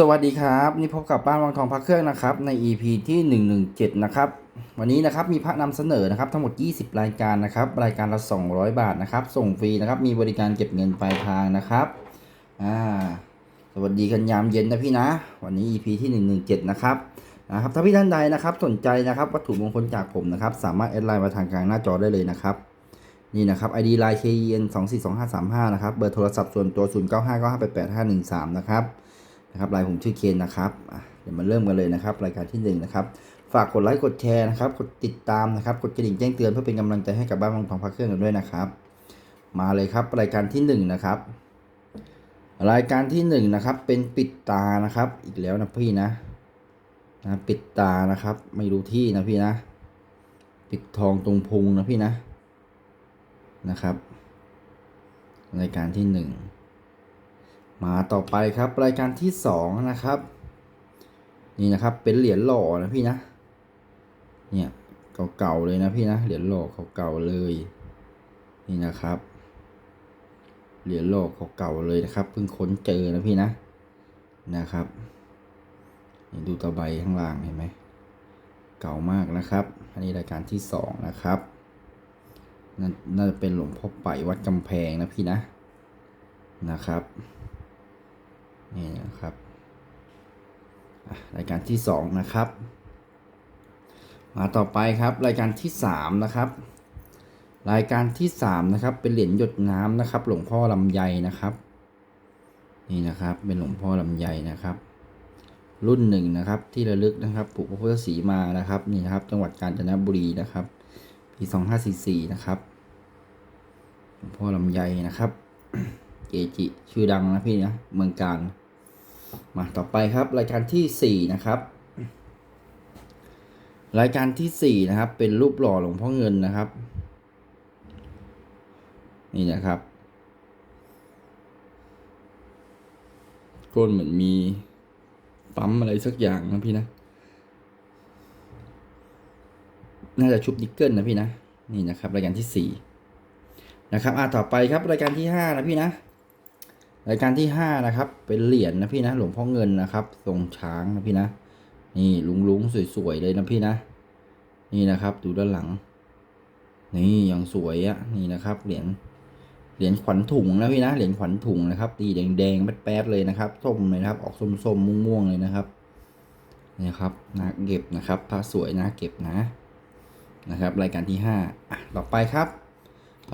สวัสดีครับนี่พบกับบ้านวังทองพระเครื่องนะครับใน EP ที่ 117 นะครับวันนี้นะครับมีพระนำเสนอนะครับทั้งหมด 20 รายการนะครับรายการละ 200 บาทนะครับส่งฟรีนะครับมีบริการเก็บเงินปลายทางนะครับอ่าสวัสดีกันยามเย็นนะพี่นะ วันนี้ EP ที่ 117 นะครับนะครับถ้าพี่ท่านใดนะครับสนใจนะครับวัตถุมงคลจากผมนะครับสามารถแอดไลน์มาทางกลางหน้าจอได้เลยนะครับนี่นะครับ ID line KEN 242535นะครับเบอร์โทรศัพท์ส่วนตัว 0959588513 นะครับ นะครับรายผมชื่อเคนนะครับเดี๋ยวมาเริ่มกันเลยนะครับ รายการที่หนึ่งนะครับฝากกดไลค์กดแชร์นะครับกดติดตามนะครับกดกระดิ่งแจ้งเตือนเพื่อเป็นกำลังใจให้กับบ้านวังทองพักเครื่องกันด้วยนะครับ มาเลยครับรายการที่หนึ่งนะครับ รายการที่หนึ่งนะครับเป็นปิดตานะครับ อีกแล้วนะพี่นะนะปิดตานะครับ ไม่รู้ที่นะพี่นะ ปิดทองตรงพุงนะพี่นะนะครับ รายการที่หนึ่ง มาต่อไปครับรายการที่สองนะครับ นี่นะครับเป็นเหรียญหล่อนะพี่นะ เนี่ยเก่าๆเลยนะพี่นะเหรียญหล่อเก่าๆเลย นี่นะครับ เหรียญหล่อเก่าๆเลยนะครับเพิ่งค้นเจอนะพี่นะนะครับนี่ดูตะไบข้างล่างเห็นไหมเก่ามากนะครับ อันนี้รายการที่สองนะครับนั่นน่าจะเป็นหลวงพ่อไปวัดกำแพงนะพี่นะนะครับ นี่นะครับรายการที่สองนะครับ มาต่อไปครับ รายการที่สามนะครับ รายการที่สามนะครับ เป็นเหรียญหยดน้ำนะครับ หลวงพ่อลำไยนะครับ นี่นะครับเป็นหลวงพ่อลำไยนะครับ รุ่นหนึ่งนะครับ ที่ระลึกนะครับปลูกพระพุทธศรีมานะครับนี่นะครับ จังหวัดกาญจนบุรีนะครับปีสองห้าสี่สี่นะครับหลวงพ่อลำไยนะครับ เกจิชื่อดังนะพี่นะเมืองการ มาต่อไปครับรายการที่สี่นะครับ รายการที่สี่นะครับ เป็นรูปหล่อหลวงพ่อเงินนะครับ นี่นะครับก้นเหมือนมีปั๊มอะไรสักอย่างนะพี่นะ น่าจะชุบดิกเกิลนะพี่นะ นี่นะครับ รายการที่สี่นะครับอ่าต่อไปครับรายการที่ห้านะพี่นะ รายการที่ห้านะครับ เป็นเหรียญนะพี่นะ หลวงพ่อเงินนะครับ ทรงช้างนะพี่นะ นี่ลุงลุงๆสวยๆเลยนะพี่นะ นี่นะครับ ดูด้านหลัง นี่ยังสวยอะ่ะนี่นะครับ เหรียญ เหรียญขวัญถุงนะพี่นะ เหรียญขวัญถุงนะครับ ตีแดงๆแป๊ดๆเลยนะครับ ส้มเลยนะครับ ออกส้มๆม่วงๆเลยนะครับ นี่ครับนาเก็บนะครับพระสวยนาเก็บนะ นะครับ รายการที่ห้าอะต่อไปครับ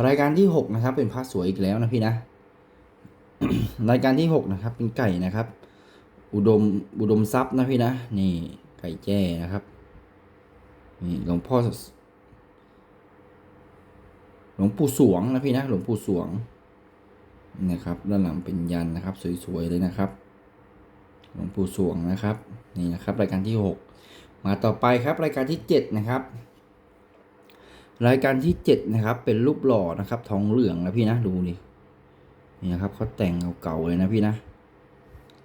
รายการที่หกนะครับ เป็นพระสวยอีกแล้วนะพี่นะ รายการที่หกนะครับ เป็นไก่นะครับ อุดมอุดมทรัพย์นะพี่นะ นี่ไก่แจ้นะครับนี่หลวงพ่อหลวงปู่สวงนะพี่นะหลวงปู่สวงนะครับด้านหลังเป็นยันนะครับ สวยๆเลยนะครับ หลวงปู่สวงนะครับนี่นะครับรายการที่หกมาต่อไปครับรายการที่เจ็ดนะครับ รายการที่เจ็ดนะครับ เป็นรูปหล่อนะครับ ทองเหลืองนะพี่นะดูดิ นี่นะครับเขาแต่งเก่าๆเลยนะพี่นะ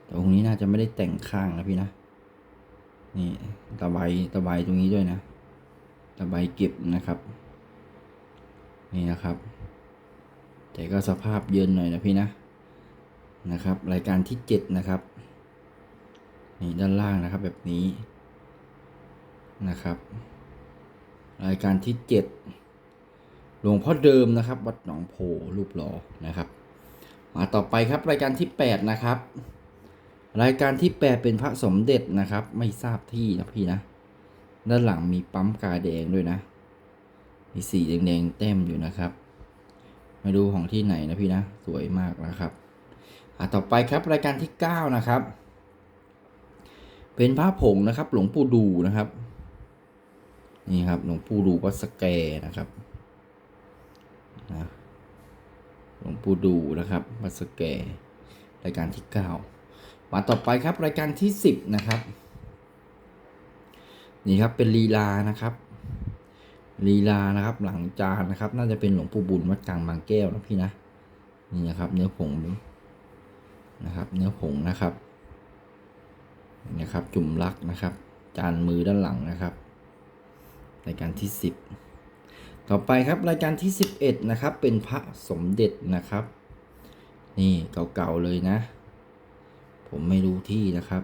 แต่ตรงนี้น่าจะไม่ได้แต่งข้างนะพี่นะนี่ตะไบตะไบตรงนี้ด้วยนะตะไบเก็บนะครับ นี่นะครับ แต่ก็สภาพเยินหน่อยนะพี่นะนะครับ รายการที่เจ็ดนะครับนี่ด้านล่างนะครับแบบนี้นะครับ รายการที่เจ็ดหลวงพ่อเดิมนะครับ วัดหนองโพรูปหล่อนะครับ มาต่อไปครับรายการที่แปดนะครับ รายการที่แปดเป็นพระสมเด็จนะครับ ไม่ทราบที่นะพี่นะ ด้านหลังมีปั๊มกาแดงด้วยนะ มีสีแดงๆแต้มอยู่นะครับ มาดูของที่ไหนนะพี่นะ สวยมากนะครับอะต่อไปครับรายการที่เก้านะครับ เป็นพระผงนะครับ หลวงปู่ดูนะครับ นี่ครับหลวงปู่ดูวัดสแกนะครับนะ วงปู่ดูนะครับวัดสแกรายการที่เก้ามาต่อไปครับรายการที่สิบนะครับ นี่ครับเป็นลีลานะครับลีลานะครับ หลังจานนะครับ น่าจะเป็นหลวงปู่บุญวัดกลางบางแก้วนะพี่นะนี่นะครับ เนื้อผงนะครับ เนื้อผงนะครับนี่นะครับ จุ่มลักนะครับ จานมือด้านหลังนะครับรายการที่สิบ ต่อไปครับรายการที่สิบเอ็ดนะครับ เป็นพระสมเด็จนะครับ นี่เก่าๆเลยนะ ผมไม่รู้ที่นะครับ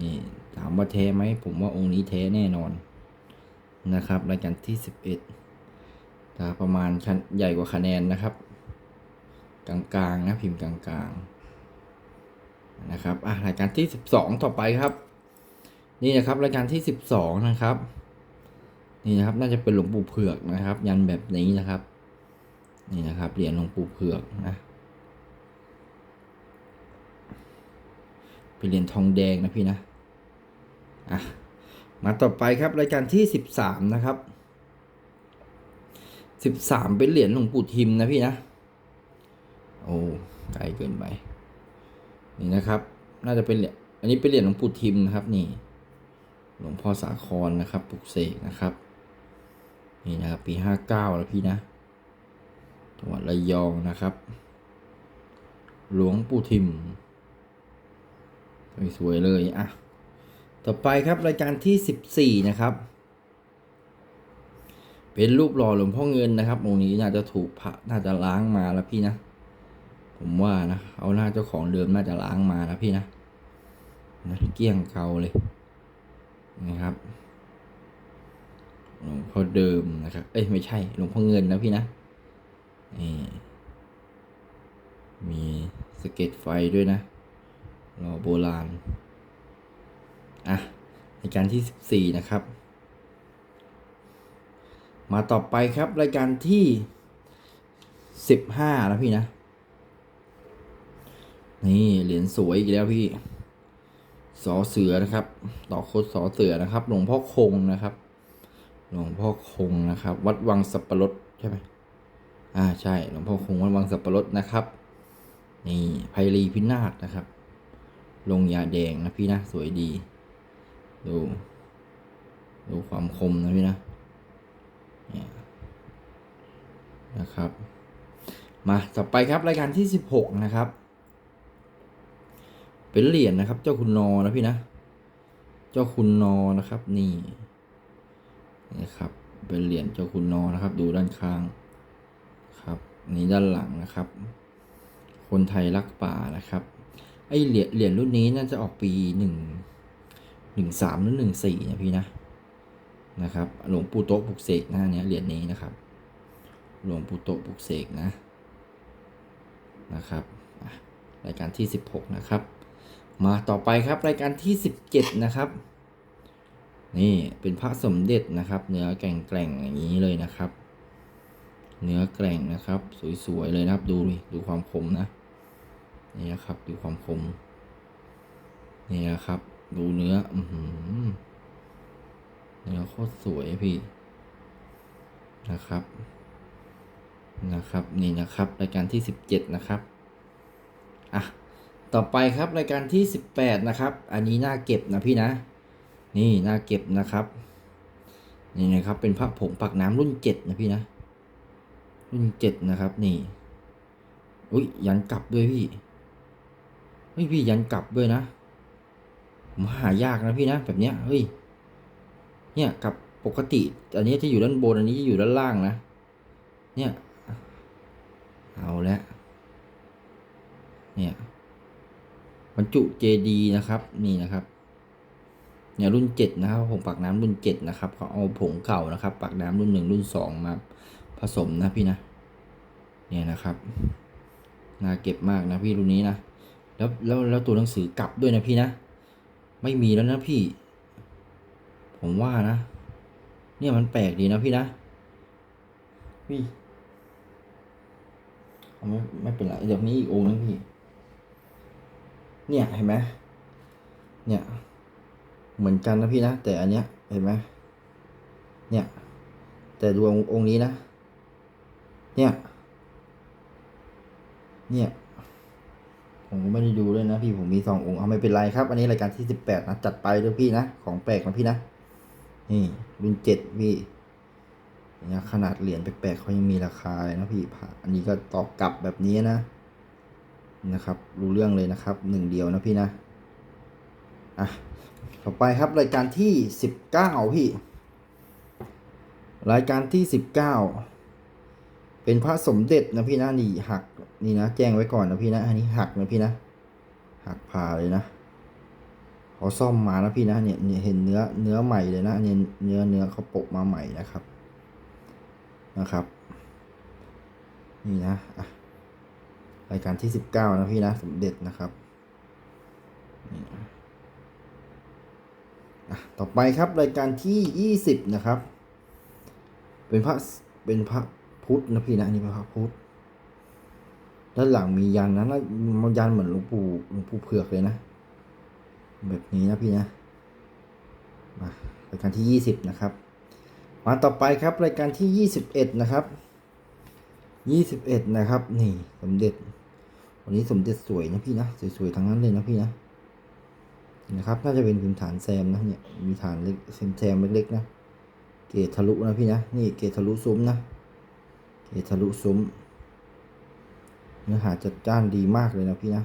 นี่ถามว่าแท้ไหมผมว่าองค์นี้แท้แน่นอนนะครับ รายการที่สิบเอ็ดประมาณชั้นใหญ่กว่าคะแนนนะครับ กลางๆนะพิมพ์กลางๆนะครับอะรายการที่สิบสองต่อไปครับ นี่นะครับรายการที่สิบสองนะครับ นี่นะครับ น่าจะเป็นหลวงปู่เผือกนะครับ ยันแบบนี้นะครับ นี่นะครับเหรียญหลวงปู่เผือกนะเป็นเหรียญทองแดงนะพี่นะอะมาต่อไปครับรายการที่สิบสามนะครับสิบสามเป็นเหรียญหลวงปู่ทิมนะพี่นะโอ้ไกลเกินไปนี่นะครับ น่าจะเป็นเหรียญอันนี้เป็นเหรียญหลวงปู่ทิมนะครับ นี่หลวงพ่อสาครนะครับปลุกเสกนะครับ นี่นะครับปีห้าเก้าแล้วพี่นะจังหวัดระยองนะครับ หลวงปู่ทิมสวยเลยอะต่อไปครับรายการที่สิบสี่นะครับ เป็นรูปหล่อหลวงพ่อเงินนะครับองค์นี้น่าจะถูกพระน่าจะล้างมาแล้วพี่นะ ผมว่านะเอาหน้าเจ้าของเดิมน่าจะล้างมาแล้วพี่นะนะเกี้ยงเกาเลยนะครับ หลวงพ่อเดิมนะครับ เอ้ยไม่ใช่ หลวงพ่อเงินนะพี่นะนี่มีสเก็ตไฟด้วยนะรอโบราณ อะรายการที่สิบสี่นะครับ มาต่อไปครับ รายการที่สิบห้าแล้วพี่นะ นี่ เหรียญสวยอีกแล้วพี่ สอเสือนะครับ ต่อโคดสอเสือนะครับ หลวงพ่อคงนะครับ หลวงพ่อคงนะครับ วัดวังสับปะรดใช่ไหมอ่าใช่หลวงพ่อคงวัดวังสับปะรดนะครับ นี่ไพรีพินาศนะครับ ลงยาแดงนะพี่นะสวยดี ดู ดูความคมนะพี่นะเนี่ยนะครับ มาต่อไปครับรายการที่สิบหกนะครับ เป็นเหรียญนะครับ เจ้าคุณนอนะพี่นะ เจ้าคุณนอนะครับ นี่ นี่ครับเป็นเหรียญเจ้าคุณนอนะครับ ดูด้านข้างครับนี่ด้านหลังนะครับ คนไทยรักป่านะครับไอเหรียญเหรียญรุ่นนี้น่าจะออกปีหนึ่งหนึ่งสามหรือหนึ่งสี่นะพี่นะนะครับหลวงปู่โตะปลุกเสกหน้าเนี้ยเหรียญนี้นะครับ หลวงปู่โตะปลุกเสกนะนะครับรายการที่สิบหกนะครับ มาต่อไปครับรายการที่สิบเจ็ดนะครับ นี่เป็นพระสมเด็จนะครับ เนื้อแกร่งๆอย่างนี้เลยนะครับ เนื้อแกร่งนะครับ สวยๆเลยนะครับ ดูดูความคมนะนี่นะครับ ดูความคมนี่นะครับ ดูเนื้ออืเนื้อโคตรสวยพี่นะครับ นะครับ นี่นะครับ รายการที่สิบเจ็ดนะครับอะต่อไปครับรายการที่สิบแปดนะครับ อันนี้น่าเก็บนะพี่นะ นี่น่าเก็บนะครับ นี่นะครับเป็นพระผงปักน้ำรุ่นเจ็ดนะพี่นะ รุ่นเจ็ดนะครับ นี่ อุ้ยยันกลับด้วยพี่เฮ้ยพี่ยันกลับด้วยนะผมหายากนะพี่นะแบบเนี้ยเฮ้ยเนี่ยกลับปกติ อันนี้จะอยู่ด้านบนอันนี้จะอยู่ด้านล่างนะ เนี่ยเอาแล้วเนี่ยบรรจุเจดีนะครับ นี่นะครับ เนี่ยรุ่นเจ็ดนะครับผงปักน้ำรุ่นเจ็ดนะครับเขาเอาผงเก่านะครับปักน้ำรุ่นหนึ่งรุ่นสองมาผสมนะพี่นะ เนี่ยนะครับน่าเก็บมากนะพี่รุ่นนี้นะแล้วแล้วแล้วตัวหนังสือกลับด้วยนะพี่นะ ไม่มีแล้วนะพี่ ผมว่านะ เนี่ยมันแปลกดีนะพี่นะพี่ไม่ไม่เป็นไรเดี๋ยวนี้อีกองนึงพี่ เนี่ยเห็นไหมเนี่ย เหมือนกันนะพี่นะ แต่อันเนี้ยเห็นไหมเนี่ย แต่ดวงองค์นี้นะ เนี่ย เนี่ย ผมก็ไม่ได้ดูด้วยนะพี่ผมมีสององค์เอาไม่เป็นไรครับ อันนี้รายการที่สิบแปดนะจัดไปด้วยพี่นะ ของแปลกนะพี่นะ นี่รุ่นเจ็ดพี่เนี่ยขนาดเหรียญแปลกๆเขายังมีราคาเลยนะพี่ผ่าอันนี้ก็ตอบกลับแบบนี้นะนะครับ รู้เรื่องเลยนะครับหนึ่งเดียวนะพี่นะ อะต่อไปครับรายการที่สิบเก้าพี่ รายการที่สิบเก้าเป็นพระสมเด็จนะพี่นะนี่หักนี่นะแจ้งไว้ก่อนนะพี่นะอันนี้หักนะพี่นะ หักผ่าเลยนะเขาซ่อมมานะพี่นะเนี่ยเห็นเนื้อเนื้อใหม่เลยนะเนี่ยเนื้อเนื้อเขาโปะมาใหม่นะครับนะครับ นี่นะรายการที่สิบเก้านะพี่นะสมเด็จนะครับนี่ ต่อไปครับรายการที่ยี่สิบนะครับ เป็นพระเป็นพระพุทธนะพี่นะอันนี่เป็นพระพุทธด้านหลังมียันนะแล้วมันยันเหมือนหลวงปู่หลวงปู่เผือกเลยนะ แบบนี้นะพี่นะมารายการที่ยี่สิบนะครับ มาต่อไปครับรายการที่ยี่สิบเอ็ดนะครับยี่สิบเอ็ดนะครับ นี่สมเด็จ วันนี้สมเด็จสวยนะพี่นะสวยๆทั้งนั้นเลยนะพี่นะ นะครับ น่าจะเป็นพิมพ์ฐานแซมนะเนี่ย มีฐานเล็กแซมเล็กๆนะ เกตทะลุนะพี่นะ นี่เกตทะลุซุ้มนะ เกตทะลุซุ้ม เนื้อหาจัดจ้านดีมากเลยนะพี่นะ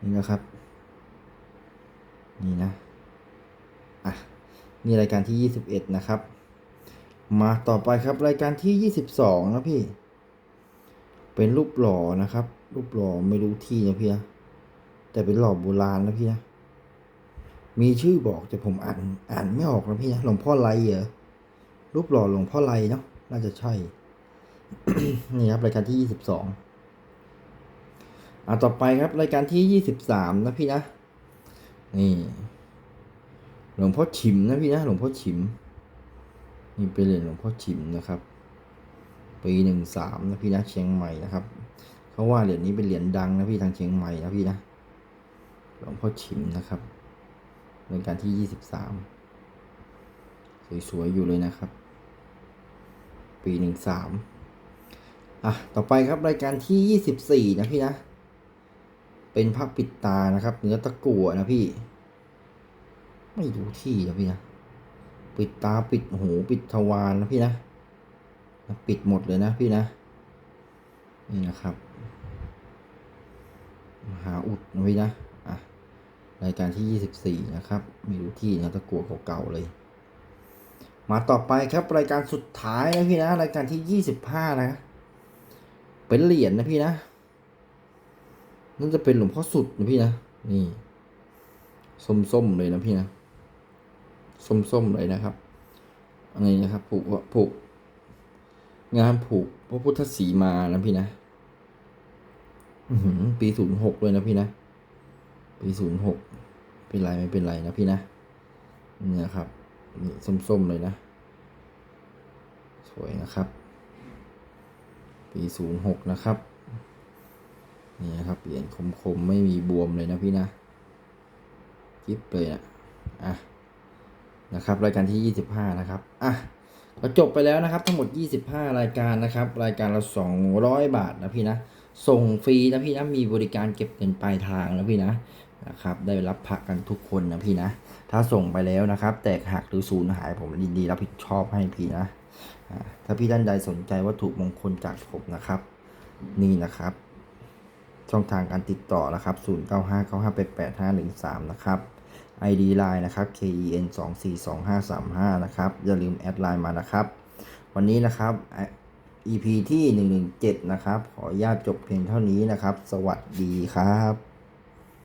นี่นะครับ นี่นะ อะ นี่รายการที่ยี่สิบเอ็ดนะครับ มาต่อไปครับรายการที่ยี่สิบสองนะพี่ เป็นรูปหล่อนะครับ รูปหล่อไม่รู้ที่นะพี่นะแต่เป็นหล่อโบราณนะพี่นะ มีชื่อบอกแต่ผมอ่านอ่านไม่ออกนะพี่นะหลวงพ่อไรเหรอรูปหล่อหลวงพ่อไรเนาะน่าจะใช่ นี่ครับรายการที่ยี่สิบสองอ่าต่อไปครับรายการที่ยี่สิบสามนะพี่นะนี่หลวงพ่อฉิมนะพี่นะหลวงพ่อฉิมนี่เป็นเหรียญหลวงพ่อฉิมนะครับปีหนึ่งสามนะพี่นะเชียงใหม่นะครับเขาว่าเหรียญนี้เป็นเหรียญดังนะพี่ทางเชียงใหม่นะพี่นะหลวงพ่อฉิมนะครับ รายการที่ยี่สิบสามสวย ๆ อยู่เลยนะครับ ปีหนึ่งสามอะ ต่อไปครับรายการที่ยี่สิบสี่นะพี่นะ เป็นพระปิดตานะครับ เนื้อตะกั่วนะพี่ ไม่รู้ที่นะพี่นะ ปิดตาปิดหูปิดทวารนะพี่นะ ปิดหมดเลยนะพี่นะ นี่นะครับ มหาอุดนะพี่นะ รายการที่ 24 นะครับ ไม่รู้ที่นะตะกัวเก่าๆเลย มาต่อไปครับรายการสุดท้ายนะพี่นะ รายการที่ 25 นะ เป็นเหรียญนะพี่นะนั่นจะเป็นหลวงพ่อสุดนะพี่นะ นี่ ส้มๆเลยนะพี่นะ ส้มๆเลยนะครับอันนี้นะครับ ผูกผูก งานผูกพระพุทธสีมานะพี่นะอื้อหือปีศูนย์หกเลยนะพี่นะ ปีศูนย์หกเป็นไรไม่เป็นไรนะพี่นะเนี่นะครับนี่ส้มๆเลยนะ สวยนะครับ ปีศูนย์หกนะครับนี่นะครับเหรียญคมๆไม่มีบวมเลยนะพี่นะจิ๊บเลยนะอะนะครับ รายการที่ยี่สิบห้านะครับอะก็จบไปแล้วนะครับ ทั้งหมด 25 รายการนะครับ รายการละ200 บาทนะพี่นะ ส่งฟรีนะพี่นะ มีบริการเก็บเงินปลายทางนะพี่นะ นะครับ ได้รับพระกันทุกคนนะพี่นะ ถ้าส่งไปแล้วนะครับ แตกหักหรือสูญหายผมยินดีรับผิดชอบให้พี่นะ ถ้าพี่ท่านใดสนใจวัตถุมงคลจากผมนะครับ นี่นะครับ ช่องทางการติดต่อนะครับ 0 9 5 9 5 8 8 5 1 3 นะครับ ID Line นะครับ KEN 2 4 2 5 3 5 นะครับ อย่าลืมแอดไลน์มานะครับ วันนี้นะครับ EP ที่ 117 นะครับ ขออนุญาตจบเพียงเท่านี้นะครับ สวัสดีครับ